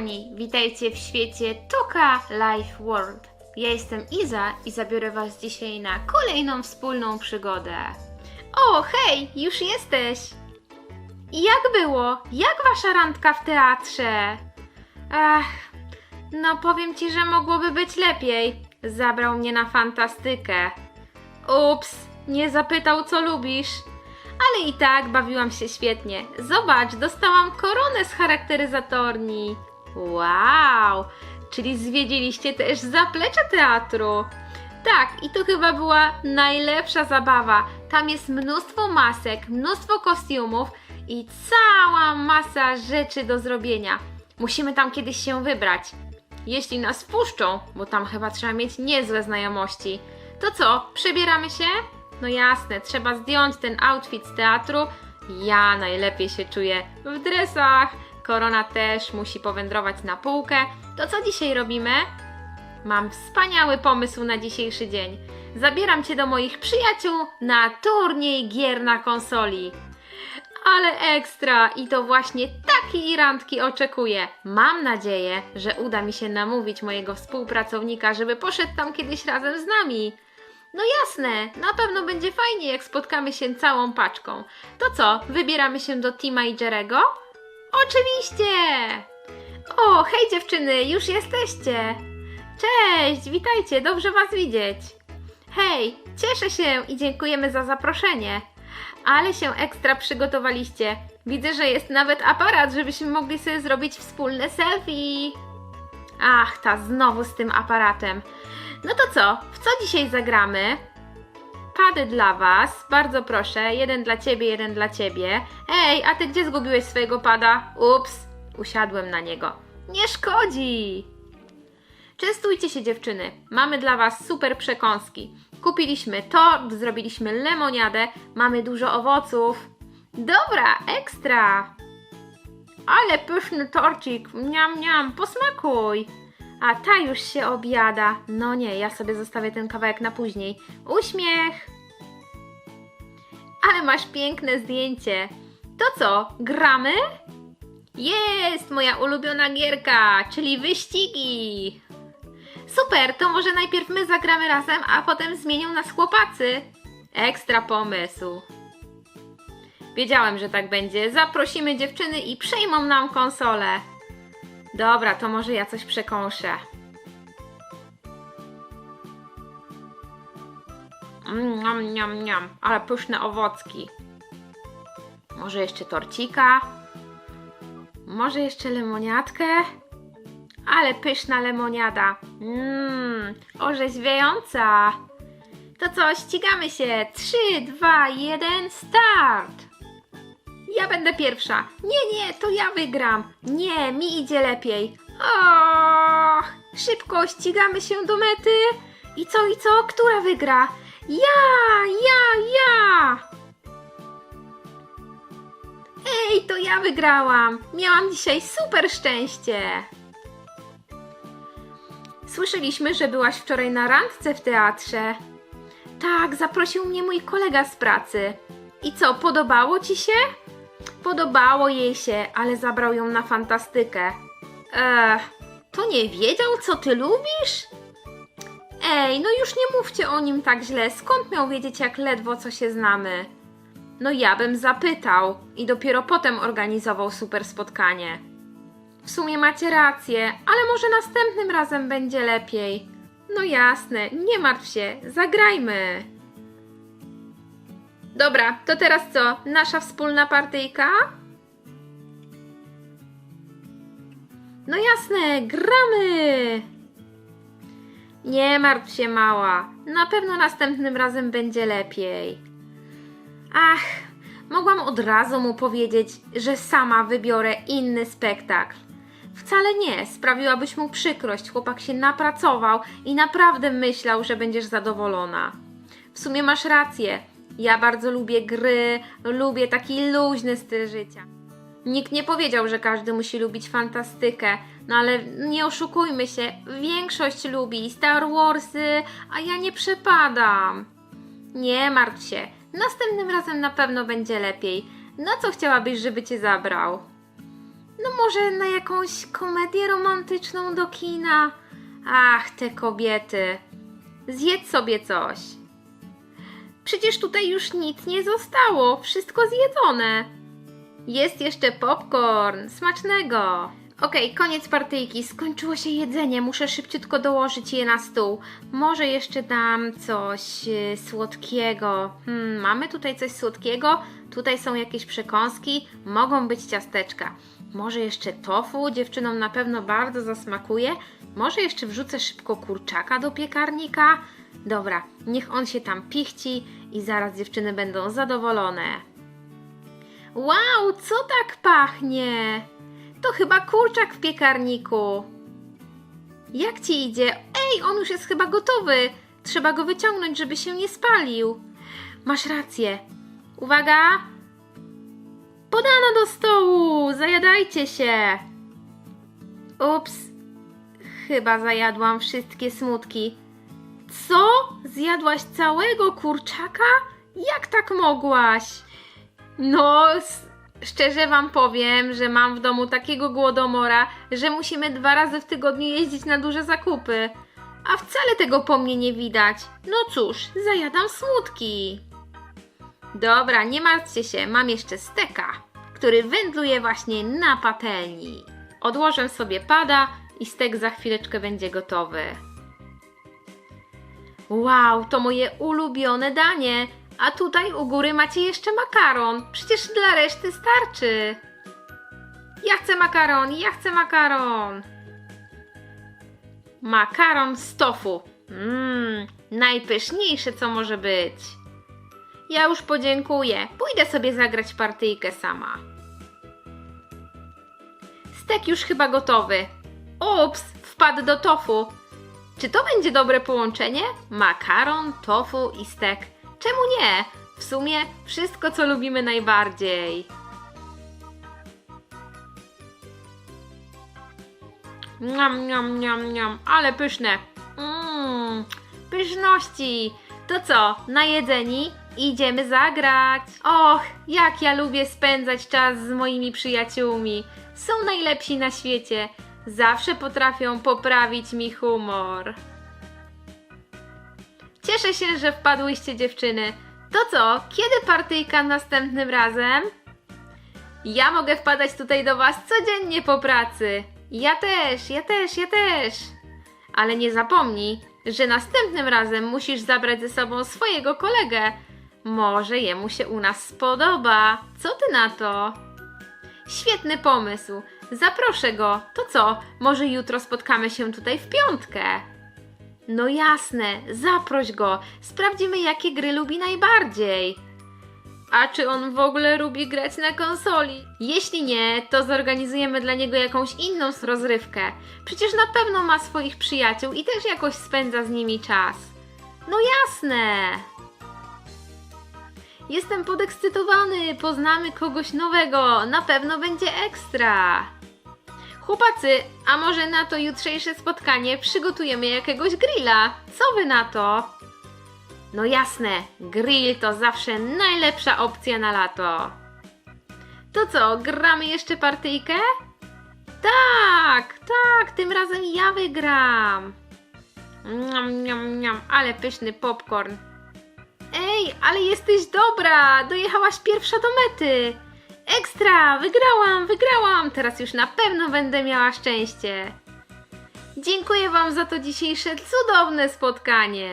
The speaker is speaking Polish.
kochani, witajcie w świecie Toka Life World. Ja jestem Iza i zabiorę Was dzisiaj na kolejną wspólną przygodę. O, hej, już jesteś! Jak było? Jak wasza randka w teatrze? Ach, no powiem Ci, że mogłoby być lepiej. Zabrał mnie na fantastykę. Ups, nie zapytał co lubisz. Ale i tak bawiłam się świetnie. Zobacz, dostałam koronę z charakteryzatorni. Wow! Czyli zwiedziliście też zaplecze teatru. Tak, i to chyba była najlepsza zabawa. Tam jest mnóstwo masek, mnóstwo kostiumów i cała masa rzeczy do zrobienia. Musimy tam kiedyś się wybrać. Jeśli nas wpuszczą, bo tam chyba trzeba mieć niezłe znajomości. To co, przebieramy się? No jasne, trzeba zdjąć ten outfit z teatru. Ja najlepiej się czuję w dresach. Korona też musi powędrować na półkę. To co dzisiaj robimy? Mam wspaniały pomysł na dzisiejszy dzień. Zabieram cię do moich przyjaciół na turniej gier na konsoli. Ale ekstra! I to właśnie takiej randki oczekuję. Mam nadzieję, że uda mi się namówić mojego współpracownika, żeby poszedł tam kiedyś razem z nami. No jasne, na pewno będzie fajnie, jak spotkamy się całą paczką. To co, wybieramy się do Tima i Jerego? Oczywiście! O, hej dziewczyny, już jesteście! Cześć, witajcie, dobrze was widzieć. Hej, cieszę się i dziękujemy za zaproszenie. Ale się ekstra przygotowaliście. Widzę, że jest nawet aparat, żebyśmy mogli sobie zrobić wspólne selfie. Ach, ta znowu z tym aparatem. No to co? W co dzisiaj zagramy? Pady dla Was, bardzo proszę. Jeden dla Ciebie, jeden dla Ciebie. Ej, a Ty gdzie zgubiłeś swojego pada? Ups, usiadłem na niego. Nie szkodzi! Częstujcie się dziewczyny. Mamy dla Was super przekąski. Kupiliśmy tort, zrobiliśmy lemoniadę, mamy dużo owoców. Dobra, ekstra! Ale pyszny torcik, miam, miam, posmakuj! A ta już się objada. No nie, ja sobie zostawię ten kawałek na później. Uśmiech! Ale masz piękne zdjęcie. To co, gramy? Jest moja ulubiona gierka, czyli wyścigi. Super, to może najpierw my zagramy razem, a potem zmienią nas chłopacy. Ekstra pomysł. Wiedziałem, że tak będzie. Zaprosimy dziewczyny i przejmą nam konsolę. Dobra, to może ja coś przekąszę. Mm, Niam, niam, niam, ale pyszne owocki. Może jeszcze torcika? Może jeszcze lemoniadkę? Ale pyszna lemoniada. Mmm, orzeźwiająca. To co, ścigamy się. 3, 2, 1, start! Ja będę pierwsza. Nie, nie, to ja wygram. Nie, mi idzie lepiej. Och, szybko ścigamy się do mety. I co, i co? Która wygra? Ja, ja, ja! Ej, to ja wygrałam. Miałam dzisiaj super szczęście. Słyszeliśmy, że byłaś wczoraj na randce w teatrze. Tak, zaprosił mnie mój kolega z pracy. I co, podobało ci się? Podobało jej się, ale zabrał ją na fantastykę. Ech, to nie wiedział, co ty lubisz? Ej, no już nie mówcie o nim tak źle. Skąd miał wiedzieć, jak ledwo co się znamy? No ja bym zapytał i dopiero potem organizował super spotkanie. W sumie macie rację, ale może następnym razem będzie lepiej. No jasne, nie martw się, zagrajmy. Dobra, to teraz co? Nasza wspólna partyjka? No jasne, gramy! Nie martw się, mała. Na pewno następnym razem będzie lepiej. Ach, mogłam od razu mu powiedzieć, że sama wybiorę inny spektakl. Wcale nie, sprawiłabyś mu przykrość. Chłopak się napracował i naprawdę myślał, że będziesz zadowolona. W sumie masz rację. Ja bardzo lubię gry, lubię taki luźny styl życia. Nikt nie powiedział, że każdy musi lubić fantastykę, no ale nie oszukujmy się, większość lubi Star Warsy, a ja nie przepadam. Nie martw się, następnym razem na pewno będzie lepiej. Na co chciałabyś, żeby cię zabrał? No może na jakąś komedię romantyczną do kina? Ach, te kobiety. Zjedz sobie coś. Przecież tutaj już nic nie zostało, wszystko zjedzone. Jest jeszcze popcorn, smacznego. Okej, koniec partyjki, skończyło się jedzenie, muszę szybciutko dołożyć je na stół. Może jeszcze dam coś e, słodkiego. Hmm, mamy tutaj coś słodkiego, tutaj są jakieś przekąski, mogą być ciasteczka. Może jeszcze tofu, dziewczynom na pewno bardzo zasmakuje. Może jeszcze wrzucę szybko kurczaka do piekarnika. Dobra, niech on się tam pichci i zaraz dziewczyny będą zadowolone. Wow, co tak pachnie? To chyba kurczak w piekarniku. Jak ci idzie? Ej, on już jest chyba gotowy. Trzeba go wyciągnąć, żeby się nie spalił. Masz rację. Uwaga! Podano do stołu! Zajadajcie się! Ups, chyba zajadłam wszystkie smutki. Co? Zjadłaś całego kurczaka? Jak tak mogłaś? No, szczerze wam powiem, że mam w domu takiego głodomora, że musimy dwa razy w tygodniu jeździć na duże zakupy. A wcale tego po mnie nie widać. No cóż, zajadam smutki. Dobra, nie martwcie się, mam jeszcze steka, który wędluje właśnie na patelni. Odłożę sobie pada i stek za chwileczkę będzie gotowy. Wow, to moje ulubione danie. A tutaj u góry macie jeszcze makaron. Przecież dla reszty starczy. Ja chcę makaron, ja chcę makaron. Makaron z tofu. Mmm, najpyszniejsze co może być. Ja już podziękuję. Pójdę sobie zagrać partyjkę sama. Stek już chyba gotowy. Ups, wpadł do tofu. Czy to będzie dobre połączenie? Makaron, tofu i stek. Czemu nie? W sumie wszystko, co lubimy najbardziej. Niam, niam, niam, niam, ale pyszne. Mmm, pyszności. To co, najedzeni? Idziemy zagrać. Och, jak ja lubię spędzać czas z moimi przyjaciółmi. Są najlepsi na świecie. Zawsze potrafią poprawić mi humor. Cieszę się, że wpadłyście dziewczyny. To co, kiedy partyjka następnym razem? Ja mogę wpadać tutaj do Was codziennie po pracy. Ja też, ja też, ja też. Ale nie zapomnij, że następnym razem musisz zabrać ze sobą swojego kolegę. Może jemu się u nas spodoba. Co ty na to? Świetny pomysł. Zaproszę go. To co, może jutro spotkamy się tutaj w piątkę? No jasne, zaproś go. Sprawdzimy, jakie gry lubi najbardziej. A czy on w ogóle lubi grać na konsoli? Jeśli nie, to zorganizujemy dla niego jakąś inną rozrywkę. Przecież na pewno ma swoich przyjaciół i też jakoś spędza z nimi czas. No jasne. Jestem podekscytowany, poznamy kogoś nowego, na pewno będzie ekstra. Chłopacy, a może na to jutrzejsze spotkanie przygotujemy jakiegoś grilla? Co wy na to? No jasne, grill to zawsze najlepsza opcja na lato. To co, gramy jeszcze partyjkę? Tak, tak, tym razem ja wygram. Niam, niam, niam, ale pyszny popcorn. Ej, ale jesteś dobra! Dojechałaś pierwsza do mety! Ekstra! Wygrałam, wygrałam! Teraz już na pewno będę miała szczęście. Dziękuję Wam za to dzisiejsze cudowne spotkanie.